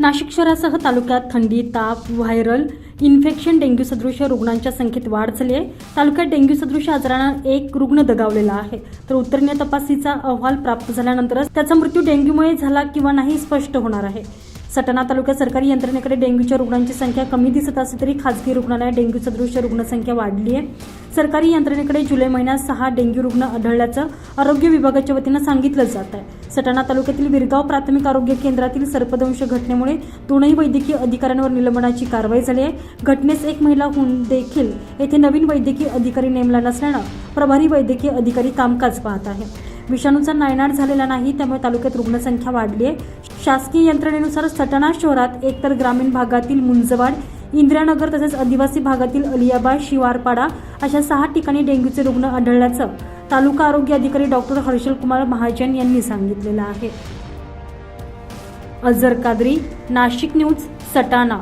नाशिक शहरासह तालुक्यात थंडी ताप व्हायरल इन्फेक्शन डेंग्यू सदृश रुग्णांच्या संख्येत वाढ झाली आहे. तालुक्यात डेंग्यू सदृश आजारानं एक रुग्ण दगावलेला आहे. तर उत्तरीय तपासीचा अहवाल प्राप्त झाल्यानंतरच त्याचा मृत्यू डेंग्यूमुळे झाला किंवा नाही स्पष्ट होणार आहे. सटाणा तालुक्यात सरकारी यंत्रणेकडे डेंग्यूच्या रुग्णांची संख्या कमी दिसत असली तरी खासगी रुग्णालयात डेंग्यू सदृश रुग्णसंख्या वाढली आहे. सरकारी यंत्रणेकडे जुलै महिन्यात सहा डेंग्यू रुग्ण आढळल्याचं आरोग्य विभागाच्या वतीनं सांगितलं जात आहे. सटाणा तालुक्यातील विरगाव प्राथमिक आरोग्य केंद्रातील सर्पदंश घटनेमुळे दोनही वैद्यकीय अधिकाऱ्यांवर निलंबनाची कारवाई झाली आहे. घटनेस एक महिला होऊन देखील येथे नवीन वैद्यकीय अधिकारी नेमला नसल्यानं प्रभारी वैद्यकीय अधिकारी कामकाज पाहत आहे विषाणूचा नायनाट झालेला नाही त्यामुळे तालुक्यात रुग्णसंख्या वाढली आहे. शासकीय यंत्रणेनुसार सटाणा शहरात एकतर ग्रामीण भागातील मुंजवाड इंदिरानगर तसेच आदिवासी भागातील अलियाबाद शिवारपाडा अशा सहा ठिकाणी डेंग्यूचे रुग्ण आढळल्याचं तालुका आरोग्य अधिकारी डॉक्टर हर्षल कुमार महाजन यांनी सांगितलेलं आहे. अझर कादरी नाशिक न्यूज सटाणा.